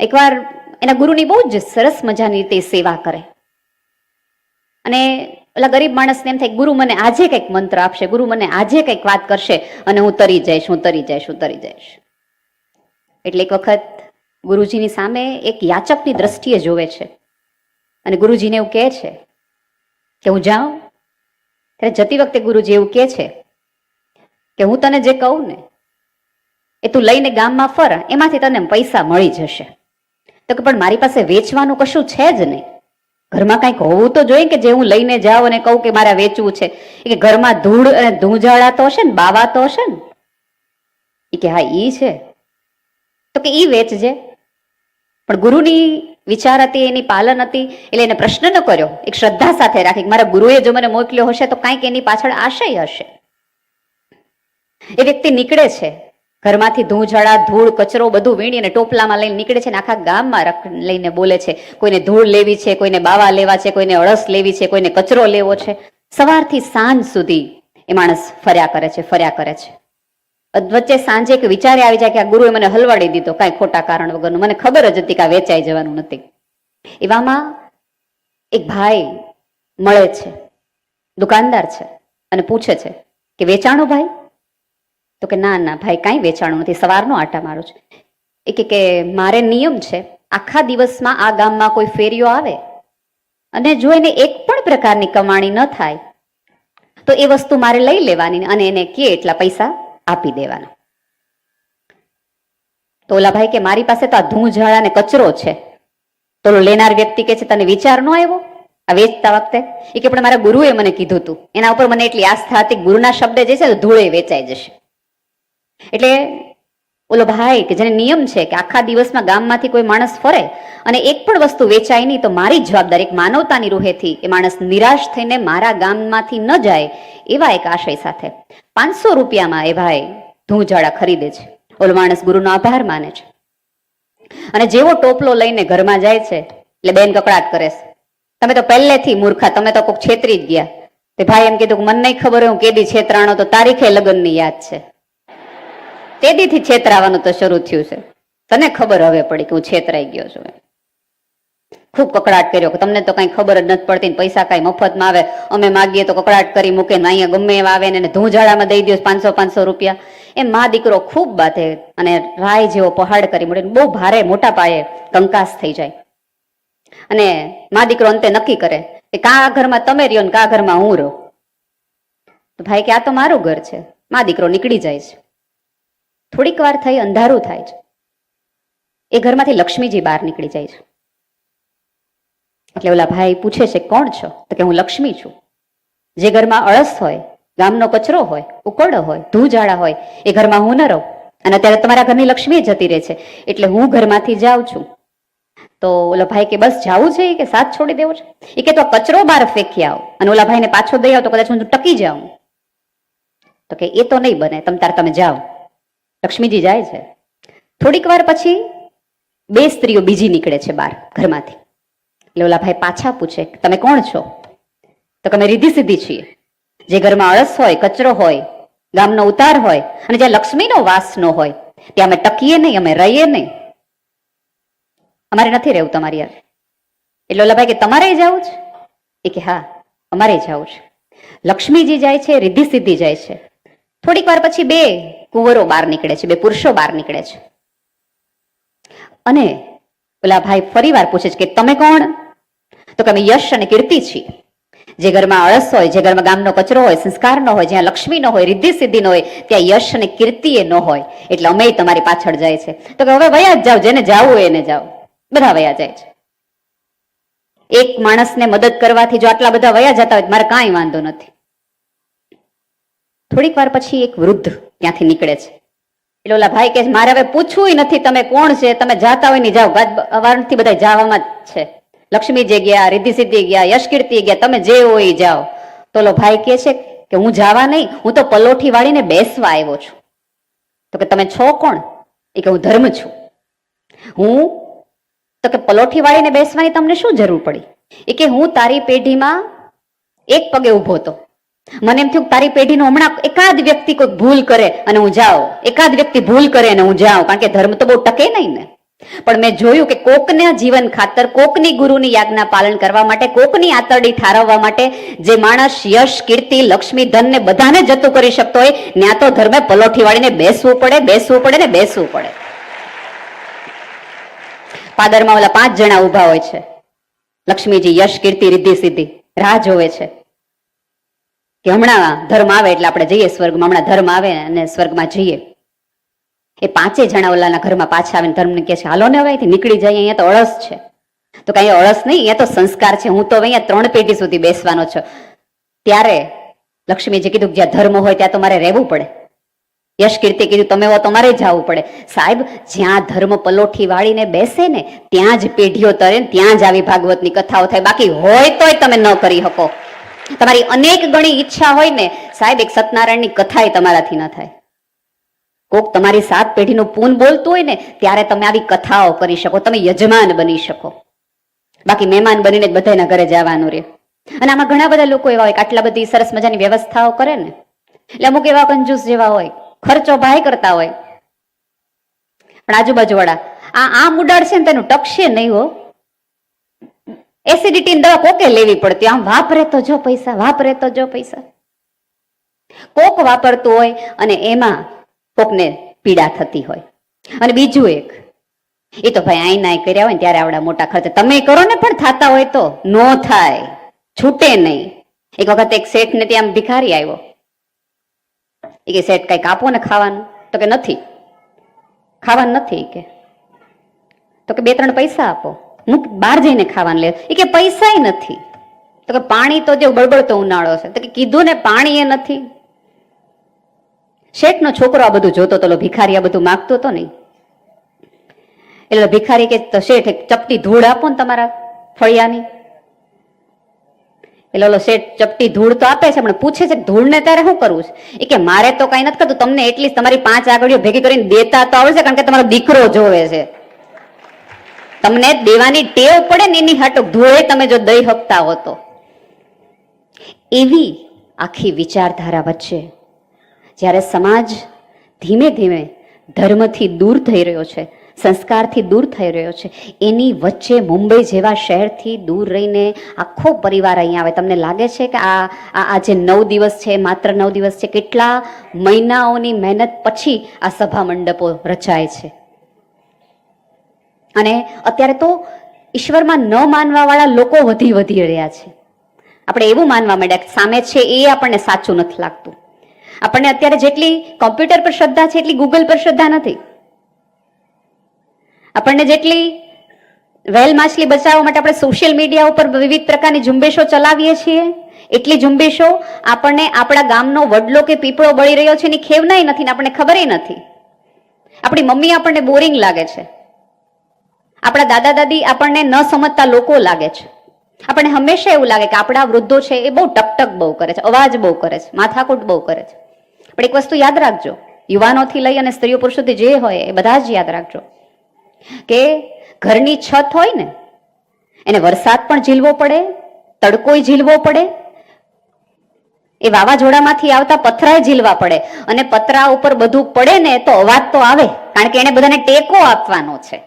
એકવાર એના ગુરુની બહુ જ સરસ મજાની રીતે સેવા કરે. અને ઓલા ગરીબ માણસને એમ થાય ગુરુ મને આજે કંઈક મંત્ર આપશે, ગુરુ મને આજે કંઈક વાત કરશે અને હું તરી જઈશ, હું તરી જઈશ, હું તરી જઈશ. એટલે એક વખત ગુરુજીની સામે એક યાચકની દ્રષ્ટિએ જોવે છે. અને ગુરુજીને એવું કહે છે કે હું જાઉં, ત્યારે જતી વખતે ગુરુજી એવું કહે છે કે હું તને જે કહું ને, એ તું લઈને ગામમાં ફર, એમાંથી તને પૈસા મળી જશે. તો કે પણ મારી પાસે વેચવાનું કશું છે જ નહીં. ઘરમાં કંઈક હોવું તો જોઈએ કે જે હું લઈને જાઉં અને કહું કે મારે વેચવું છે. કે ઘરમાં ધૂળ અને ધૂંજાળા તો હશે ને, બાવા તો હશે ને? એ કે હા, ઈ છે. તો કે ઈ વેચજે. પણ ગુરુની વિચાર હતી, એની પાલન હતી, એટલે એને પ્રશ્ન ન કર્યો. એક શ્રદ્ધા સાથે રાખી મારા ગુરુએ જો મને મોકલ્યો હશે તો કાંઈક એની પાછળ આશય હશે. એ વ્યક્તિ નીકળે છે. ઘરમાંથી ધૂળઝાડા ધૂળ, કચરો બધું વીણી અને ટોપલામાં લઈને નીકળે છે ને આખા ગામમાં લઈને બોલે છે, કોઈને ધૂળ લેવી છે, કોઈને બાવા લેવા છે, કોઈને અળસ લેવી છે, કોઈને કચરો લેવો છે. સવારથી સાંજ સુધી એ માણસ ફર્યા કરે છે, ફર્યા કરે છે. વચ્ચે સાંજે એક વિચારે આવી જાય કે આ ગુરુએ મને હલવાડી દીધો, કાંઈ ખોટા કારણ વગરનું. મને ખબર જ હતી કે આ વેચાઈ જવાનું નથી. એવામાં એક ભાઈ મળે છે, દુકાનદાર છે અને પૂછે છે કે, વેચાણો ભાઈ? તો કે, ના ના, ભાઈ, કાંઈ વેચાણું નથી, સવારનો આટા મારું છું. એ કે કે મારે નિયમ છે, આખા દિવસમાં આ ગામમાં કોઈ ફેરીઓ આવે અને જો એને એક પણ પ્રકારની કમાણી ન થાય, તો એ વસ્તુ મારે લઈ લેવાની અને એને કે એટલા પૈસા આપી દેવાના. તો ઓલા ભાઈ કે, મારી પાસે તો આ ધૂંઝાળા અને કચરો છે. તો લેનાર વ્યક્તિ કે છે, તને વિચાર ન આવ્યો આ વેચતા વખતે? એ કે, પણ મારા ગુરુએ મને કીધું હતું એના ઉપર મને એટલી આસ્થા હતી ગુરુના શબ્દ જે છે તો ધૂળે વેચાઈ જશે. એટલે ઓલો ભાઈ કે જેને નિયમ છે કે આખા દિવસમાં ગામમાંથી કોઈ માણસ ફરે અને એક પણ વસ્તુ વેચાય નહીં, તો મારી જવાબદારી, એક માનવતાની રૂહેથી એ માણસ નિરાશ થઈને મારા ગામમાંથી ન જાય એવા એક આશય સાથે. પાંચસો રૂપિયામાં એ ભાઈ ધૂંઝાડા ખરીદે છે. ઓલો માણસ ગુરુનો આભાર માને છે. અને જેવો ટોપલો લઈને ઘરમાં જાય છે, એટલે બેન કકડાટ કરે છે. તમે તો પહેલેથી મૂર્ખા, તમે તો કોઈક છેતરી જ ગયા. તે ભાઈ એમ કીધું કે, મને નહીં ખબર હું કેદી છેતરાણો, તો તારીખે લગ્નની યાદ છે. તે દીથી છેતરાવાનું તો શરૂ થયું છે. તને ખબર હવે પડી કે હું છેતરાઈ ગયો છું. ખૂબ કકડાટ કર્યો કે તમને તો કઈ ખબર જ નથી પડતી પૈસા કઈ મફતમાં આવે. અમે માગીએ તો કકડાટ કરી મૂકે ને અહીંયા ગમે એવા આવે ને એને ધૂંઝાડામાં દઈ દો પાંચસો પાંચસો રૂપિયા. એમ મા દીકરો ખૂબ બાધે અને રાય જેવો પહાડ કરી મળે બહુ ભારે મોટા પાયે કંકાસ થઈ જાય. અને મા દીકરો અંતે નક્કી કરે કે કા ઘરમાં તમે રહ્યો ને કા ઘરમાં હું રહું. તો ભાઈ કે આ તો મારું ઘર છે. મા દીકરો નીકળી જાય છે. થોડીક વાર થઈ અંધારું થાય છે. એ ઘરમાંથી લક્ષ્મીજી બહાર નીકળી જાય છે. એટલે ઓલા ભાઈ પૂછે છે, કોણ છો? તો કે, હું લક્ષ્મી છું. જે ઘરમાં અળસ હોય, ગામનો કચરો હોય ઉકળો હોય, ધૂજાળા હોય, એ ઘરમાં હું ન રહું. અને અત્યારે તમારા ઘરની લક્ષ્મી જતી રહે છે. એટલે હું ઘરમાંથી જાઉં છું. તો ઓલા ભાઈ કે, બસ જાવું છે કે, સાથ છોડી દેવો છે? એ કે, તો કચરો બહાર ફેંકી આવો. અને ઓલા ભાઈને પાછો દઈ આવો તો કદાચ હું ટકી જાઉં. તો કે, એ તો નહીં બને, તમ તાર તમે જાઓ. લક્ષ્મીજી જાય છે. થોડીક વાર પછી બે સ્ત્રીઓ બીજી નીકળે છે બહાર, ઘરમાંથી. એટલે પાછા પૂછે તમે કોણ છો? તો અમે રીધી સીધી છીએ. જે ઘરમાં અળસ હોય, કચરો હોય, ગામનો ઉતાર હોય, અને જ્યાં લક્ષ્મીનો વાસ ન હોય, ત્યાં અમે ટકીએ નહીં, અમે રહીએ નહીં. અમારે નથી રહેવું તમારી યાર. એટલે ઓલા કે, તમારે જવું છે? એ કે, હા, અમારે જવું છે. લક્ષ્મીજી જાય છે રિદ્ધિ સિદ્ધિ જાય છે. થોડીક વાર પછી બે કુંવરો બહાર નીકળે છે, બે પુરુષો બહાર નીકળે છે. અને ઓલા ભાઈ ફરી વાર પૂછે છે કે તમે કોણ? તો કે અમે યશ અને કીર્તિ છીએ. જે ઘરમાં અળસ હોય, જે ઘરમાં ગામનો કચરો હોય સંસ્કાર ન હોય, જ્યાં લક્ષ્મી ન હોય રિદ્ધિ સિદ્ધિ ન હોય, ત્યાં યશ અને કીર્તિ એ ન હોય. એટલે અમે તમારી પાછળ જાય છે. તો કે હવે વયા જ જાઓ, જેને જાવું હોય એને જાઓ. બધા વયા જાય છે. એક માણસને મદદ કરવાથી જો આટલા બધા વયા જતા હોય મારે કાંઈ વાંધો નથી. થોડીક વાર પછી એક વૃદ્ધ ત્યાંથી નીકળે છે. એટલે ઓલા ભાઈ કે મારે હવે પૂછવું નથી તમે કોણ છે? તમે જાતા હોય નહીં જાઓ. વારથી બધા જવામાં જ છે. લક્ષ્મી જે ગયા રિદ્ધિ સિદ્ધિ ગયા યશ કીર્તિ ગયા, તમે જે હોય જાઓ. તો ઓલો ભાઈ કે છે કે, હું જાવા નહીં, હું તો પલોઠી વાળીને બેસવા આવ્યો છું. તો કે, તમે છો કોણ? એ કે, હું ધર્મ છું. હું? તો કે પલોઠી વાળીને બેસવાની તમને શું જરૂર પડી? એ કે, હું તારી પેઢીમાં એક પગે ઊભો હતો. મને એમ થયું તારી પેઢીનો હમણાં એકાદ વ્યક્તિ કોઈ ભૂલ કરે અને હું જાઉં. એકાદ વ્યક્તિ ભૂલ કરે અને હું જાઉં. કારણ કે ધર્મ તો બહુ ટકે નહીં ને. પણ મેં જોયું કે કોકના જીવન ખાતર, કોકની ગુરુની યાજ્ઞા પાલન કરવા માટે, કોકની આતરડી ઠારવવા માટે જે માણસ યશ, કીર્તિ, લક્ષ્મી, ધન ને બધાને જતું કરી શકતો હોય, ત્યાં તો ધર્મે પલોઠી વાળીને બેસવું પડે બેસવું પડે ને બેસવું પડે. પાદરમાં ઓલા પાંચ જણા ઊભા હોય છે. લક્ષ્મીજી યશ, કીર્તિ, રિદ્ધિ, સિદ્ધિ. રાહ જોવે છે. કે હમણાં ધર્મ આવે એટલે આપણે જઈએ સ્વર્ગમાં. હમણાં ધર્મ આવે અને સ્વર્ગમાં જઈએ. એ પાંચે જણા ઓલાના ઘરમાં પાછા આવીને ધર્મને કહે છે, હાલો ને હવે નીકળી જાય અહીંયા તો અળસ છે. તો કઈ અળસ નહીં, અહીંયા તો સંસ્કાર છે. હું તો અહીંયા ત્રણ પેઢી સુધી બેસવાનો છું. ત્યારે લક્ષ્મીજી કીધું જ્યાં ધર્મ હોય ત્યાં તો મારે રહેવું પડે. યશ કીર્તિ કીધું, તમે હો તમારે જવું પડે. સાહેબ, જ્યાં ધર્મ પલોઠી વાળીને બેસે ને, ત્યાં જ પેઢીઓ તરે ત્યાં જ આવી ભાગવતની કથાઓ થાય. બાકી હોય તોય તમે ન કરી શકો. તમારી અનેક ગણી ઈચ્છા હોય ને, સાહેબ, એક સત્યનારાયણની કથા એ તમારાથી ન થાય. કોક તમારી સાત પેઢીનું પૂન બોલતું હોય ને, ત્યારે તમે આવી કથાઓ કરી શકો, તમે યજમાન બની શકો. બાકી મહેમાન બનીને જ બધાના ઘરે જવાનું રે. અને આમાં ઘણા બધા લોકો એવા હોય કે આટલા બધી સરસ મજાની વ્યવસ્થાઓ કરે ને. એટલે અમુક એવા કંજૂસ જેવા હોય, ખર્ચો ભાઈ કરતા હોય. પણ આજુબાજુ વાળા આ આમ ઉડાડશે ને, તેનું ટકશે નહીં હો. એસિડિટી દવા કોકે લેવી પડતી? આમ વાપરે તો જો પૈસા, વાપરે તો જો પૈસા. કોક વાપરતું હોય અને એમાં કોકને પીડા થતી હોય. અને બીજું એક, એ તો ભાઈ આઈ ના કર્યા હોય ત્યારે આવડા મોટા ખર્ચે. તમે કરો ને પણ થતા હોય તો નો થાય, છૂટે નહીં. એક વખત એક શેઠ ને ત્યાં ભિખારી આવ્યો. એ કે, શેઠ કંઈક આપો ને ખાવાનું? તો કે, નથી. ખાવાનું નથી? કે. તો કે, બે, ત્રણ પૈસા આપો. બહાર જઈને ખાવાનું લે. એ કે પૈસા નથી. તો કે પાણી તો જે બળબડતો ઉનાળો છે. તો કે કીધું ને પાણી એ નથી. શેઠનો છોકરો આ બધું જોતો તો ભિખારી આ બધું માગતો તો નહીં. એટલે ભિખારી કે શેઠ એક ચપટી ધૂળ આપો ને તમારા ફળિયાની. એટલે ઓલો શેઠ ચપટી ધૂળ તો આપે છે, પણ પૂછે છે ધૂળને ત્યારે શું કરવું છે? એ કે મારે તો કઈ નથી કરતું. તમને એટલી તમારી પાંચ આગળીઓ ભેગી કરીને દેતા તો આવડશે કારણ કે તમારો દીકરો જોવે છે. તમને દેવાની ટેવ પડે ને એની હાટો ધોળે તમે જો દઈ હકતા હો તો. એવી આખી વિચારધારા વચ્ચે જ્યારે સમાજ ધીમે ધીમે ધર્મથી દૂર થઈ રહ્યો છે, સંસ્કારથી દૂર થઈ રહ્યો છે, એની વચ્ચે મુંબઈ જેવા શહેરથી દૂર રહીને આખો પરિવાર અહીંયા આવે. તમને લાગે છે કે આ આ જે નવ દિવસ છે, માત્ર નવ દિવસ છે, કેટલા મહિનાઓની મહેનત પછી આ સભા મંડપો રચાય છે? અને અત્યારે તો ઈશ્વરમાં ન માનવાવાળા લોકો વધી વધી રહ્યા છે. આપણે એવું માનવા માંડ્યા સામે છે એ આપણને સાચું નથી લાગતું. આપણને અત્યારે જેટલી કોમ્પ્યુટર પર શ્રદ્ધા છે એટલી ગૂગલ પર શ્રદ્ધા નથી. આપણને જેટલી વેલ માછલી બચાવવા માટે આપણે સોશિયલ મીડિયા ઉપર વિવિધ પ્રકારની ઝુંબેશો ચલાવીએ છીએ, એટલી ઝુંબેશો આપણને આપણા ગામનો વડલો કે પીપળો બળી રહ્યો છે એની ખેવનાય નથી ને આપણને ખબર નથી. આપણી મમ્મી આપણને બોરિંગ લાગે છે. આપણા દાદા દાદી આપણને ન સમજતા લોકો લાગે છે. આપણને હંમેશા એવું લાગે કે આપણા વૃદ્ધો છે એ બહુ ટકટક બહુ કરે છે, અવાજ બહુ કરે છે, માથાકૂટ બહુ કરે છે. પણ એક વસ્તુ યાદ રાખજો, યુવાનોથી લઈ અને સ્ત્રીઓ પુરુષોથી જે હોય એ બધા જ યાદ રાખજો કે ઘરની છત હોય ને, એને વરસાદ પણ ઝીલવો પડે, તડકોય ઝીલવો પડે, એ વાવાઝોડામાંથી આવતા પથરાય ઝીલવા પડે અને પતરા ઉપર બધું પડે ને તો અવાજ તો આવે, કારણ કે એને બધાને ટેકો આપવાનો છે.